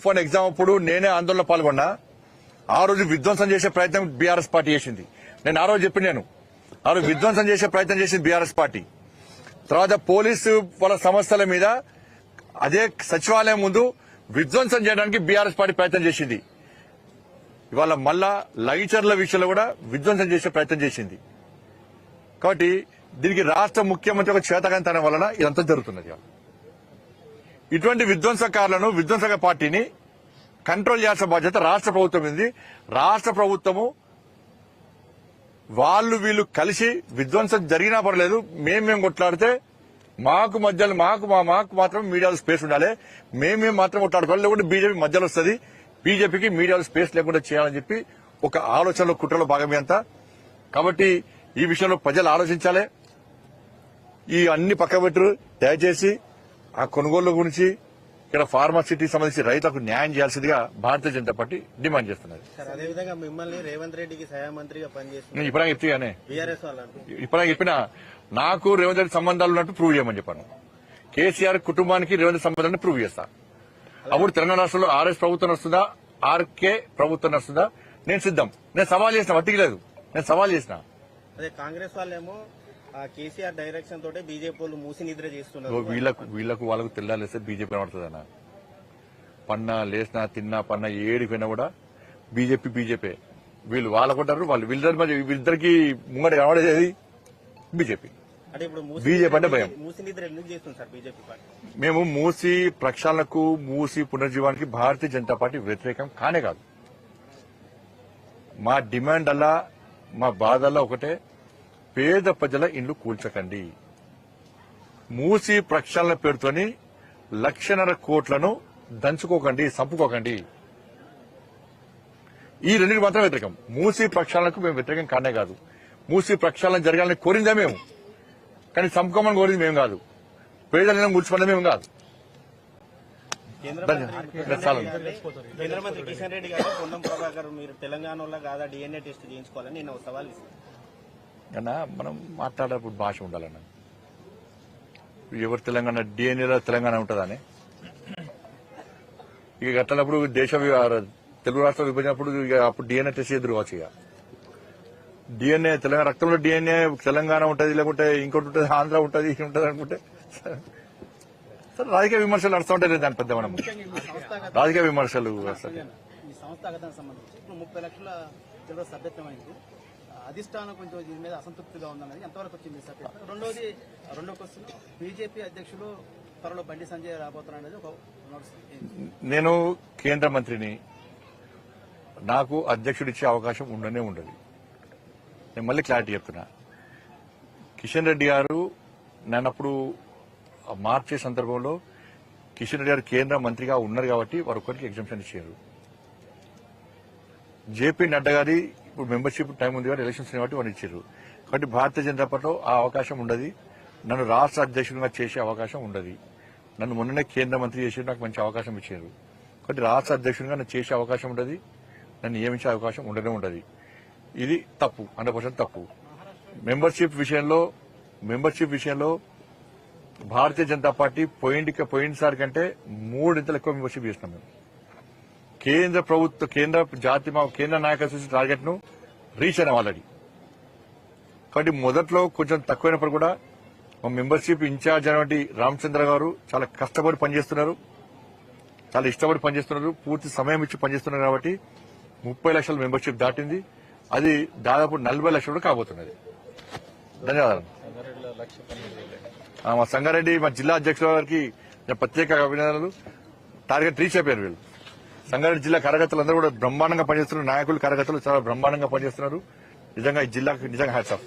Phone exam అప్పుడు నేనే ఆందోళన పాల్గొన్నా. ఆ రోజు విధ్వంసం చేసే ప్రయత్నం బీఆర్ఎస్ పార్టీ చేసింది. నేను ఆ రోజు చెప్పి నేను. ఆ రోజు విధ్వంసం చేసే ప్రయత్నం చేసింది బీఆర్ఎస్ పార్టీ. తర్వాత పోలీసు వాళ్ళ సమస్యల మీద అదే సచివాలయం ముందు విధ్వంసం చేయడానికి బీఆర్ఎస్ పార్టీ ప్రయత్నం చేసింది. ఇవాళ మళ్ళా లైచర్ల విషయంలో కూడా విధ్వంసం చేసే ప్రయత్నం చేసింది. కాబట్టి దీనికి రాష్ట్ర ముఖ్యమంత్రి ఒక చేతకంతనం వలన ఇదంతా జరుగుతున్నది. ఇవాళ. ఇటువంటి విధ్వంసకారులను విధ్వంసక పార్టీని కంట్రోల్ చేయాల్సిన బాధ్యత రాష్ట్ర ప్రభుత్వం ఉంది. రాష్ట్ర ప్రభుత్వము వాళ్ళు వీళ్ళు కలిసి విధ్వంసం జరిగినా పర్లేదు మేము మేము కొట్లాడితే మాకు మధ్యలో మాకు మా మాకు మాత్రం మీడియాలో స్పేస్ ఉండాలి. మేము మేము మాత్రం కొట్లాడుకోవాలి. లేకుంటే బీజేపీ మధ్యలో వస్తుంది. బీజేపీకి మీడియాలో స్పేస్ లేకుండా చేయాలని చెప్పి ఒక ఆలోచనలో కుట్రలో భాగమే అంతా. కాబట్టి ఈ విషయంలో ప్రజలు ఆలోచించాలి. ఈ అన్ని పక్కబెట్టు దయచేసి ఆ కొనుగోళ్ళ గురించి ఇక్కడ ఫార్మాసిటీ సంబంధించి రైతులకు న్యాయం చేయాల్సిందిగా భారతీయ జనతా పార్టీ డిమాండ్ చేస్తున్నది. సార్ అదేవిధంగా మిమ్మల్ని రేవంత్ రెడ్డికి సహాయ మంత్రిగా పనిచేస్తున్న నేను ఇప్పుడే చెప్తానే ఇప్పుడే చెప్పిన నాకు రేవంత్ రెడ్డి సంబంధాలు ఉన్నట్టు ప్రూవ్ చేయమని చెప్పాను. కేసీఆర్ కుటుంబానికి రేవంత్ సంబంధాన్ని ప్రూవ్ చేస్తా. అప్పుడు తెలంగాణ రాష్ట్రంలో ఆర్ఎస్ ప్రభుత్వం వస్తుందా ఆర్కే ప్రభుత్వం వస్తుందా నేను సిద్ధం. నేను సవాల్ చేసిన వట్టికి లేదు. నేను సవాల్ చేసిన. అదే కాంగ్రెస్ వాళ్ళేమో కేసీఆర్ డైరెక్షన్ తోటే బీజేపీ వాళ్ళు మూసి నిద్ర చేస్తున్నారు. వీళ్ళకు వీళ్ళకు వాళ్ళకు తెల్లాలేస్తే బీజేపీ కనబడుతుందన్న. పన్నా లేసినా తిన్నా పన్నా ఏడికి పోయినా కూడా బీజేపీ బీజేపీ. వీళ్ళు వాళ్ళకుంటారు వాళ్ళు వీళ్ళిద్దరి మరి వీళ్ళిద్దరికి ముంగట కనబడేది బీజేపీ. అంటే ఇప్పుడు బీజేపీ అంటే భయం. మూసి నిద్ర ఎందుకు చేస్తుంది సార్ బీజేపీ పార్టీ? మేము మూసి ప్రక్షాళనకు మూసి పునర్జీవానికి భారతీయ జనతా పార్టీ వ్యతిరేకం కానే కాదు. మా డిమాండ్ అలా మా బాధల్లో ఒకటే. పేద ప్రజల ఇండ్లు కూల్చకండి. మూసి ప్రక్షాళన పేరుతోని లక్షన్నర కోట్లను దంచుకోకండి చంపుకోకండి ఈ రెండింటి మాత్రం వ్యతిరేకం. మూసి ప్రక్షాళనకు మేము వ్యతిరేకం కానే కాదు. మూసి ప్రక్షాళన జరగాలని కోరిందే మేము. కానీ చంపుకోమని కోరింది మేము కాదు. పేదలను కూర్చుకోవడం మేము కాదు. కేంద్ర. మంత్రి కిషన్ రెడ్డి గారు పొన్నం ప్రభాకర్ మీరు తెలంగాణ వల్ల కాదా డిఎన్ఏ టెస్ట్ చేయించుకోవాలని నేను ఒక సవాల్ ఇస్తాను అన్న మనం మాట్లాడేటప్పుడు భాష ఉండాలన్న? ఎవరు తెలంగాణ డిఎన్ఏలో తెలంగాణ ఉంటుందని? ఇక అట్లనప్పుడు దేశ తెలుగు రాష్ట్ర విభజనప్పుడు ఇక అప్పుడు డిఎన్ఏ టెస్ట్ ఎదురు కావచ్చు ఇక. డిఎన్ఏ తెలంగాణ రక్తంలో డిఎన్ఏ తెలంగాణ ఉంటుంది లేకుంటే ఇంకోటి ఉంటుంది ఆంధ్ర ఉంటుంది ఉంటుంది అనుకుంటే సరే రాజకీయ విమర్శలు నడుస్తూ ఉంటాయి దాని పెద్ద మనం రాజకీయ విమర్శలు సంస్థాగతానికి సంబంధించి ఇప్పుడు ముప్పై లక్షల అధిష్టానం కొంచెం దీని మీద అసంతృప్తిగా ఉందన్నది ఎంతవరకు వచ్చింది సార్? రెండోది రెండో క్వశ్చన్ బీజేపీ అధ్యక్షులు త్వరలో బండి సంజయ్ రాబోతున్నారు అనేది ఒక నేను కేంద్ర మంత్రిని. నాకు అధ్యక్షుడిచ్చే అవకాశం ఉండనే ఉండదు. నేను మళ్ళీ క్లారిటీ చెప్తున్నా. కిషన్ రెడ్డి గారు నన్నప్పుడు మార్చే సందర్భంలో కిషన్ రెడ్డి గారు కేంద్ర మంత్రిగా ఉన్నారు కాబట్టి వారు ఒక్కరికి ఎగ్జామ్షన్ ఇచ్చారు. జేపీ నడ్డా గారి ఇప్పుడు మెంబర్షిప్ టైం ఉంది కాబట్టి ఎలక్షన్స్ కాబట్టి వాళ్ళు ఇచ్చారు. కాబట్టి భారతీయ జనతా పార్టీలో ఆ అవకాశం ఉండదు. నన్ను రాష్ట్ర అధ్యక్షుడిగా చేసే అవకాశం ఉండదు. నన్ను మొన్ననే కేంద్ర మంత్రి చేసి నాకు మంచి అవకాశం ఇచ్చారు. కాబట్టి రాష్ట్ర అధ్యక్షుడిగా నన్ను చేసే అవకాశం ఉండదు. నన్ను నియమించే అవకాశం ఉండనే ఉండదు. ఇది తప్పు హండ్రెడ్ పర్సెంట్ తప్పు. మెంబర్షిప్ విషయంలో మెంబర్షిప్ విషయంలో భారతీయ జనతా పార్టీ పోయింటికి పోయినసారి కంటే మూడింతలు ఎక్కువ మెంబర్షిప్ చేస్తున్నాం మేము. కేంద్ర ప్రభుత్వ కేంద్ర జాతి మా కేంద్ర నాయకత్వ టార్గెట్ను రీచ్ అయినాం ఆల్రెడీ కాబట్టి మొదట్లో కొంచెం తక్కువైనప్పుడు కూడా మా మెంబర్షిప్ ఇన్ఛార్జ్ అయినటువంటి రామచంద్ర గారు చాలా కష్టపడి పనిచేస్తున్నారు. చాలా ఇష్టపడి పనిచేస్తున్నారు. పూర్తి సమయం ఇచ్చి పనిచేస్తున్నారు కాబట్టి ముప్పై లక్షల మెంబర్షిప్ దాటింది. అది దాదాపు నలభై లక్షలు కూడా కాబోతున్నది. ధన్యవాదాలు. మా సంగారెడ్డి మా జిల్లా అధ్యక్షుల గారికి ప్రత్యేక అభినందనలు. టార్గెట్ రీచ్ అయిపోయారు వీళ్ళు. సంగారెడ్డి జిల్లా కార్యకర్తలందరూ కూడా బ్రహ్మాండంగా పనిచేస్తున్నారు. నాయకులు కార్యకర్తలు చాలా బ్రహ్మాండంగా పనిచేస్తున్నారు. నిజంగా ఈ జిల్లాకు నిజంగా హ్యాట్స్ ఆఫ్.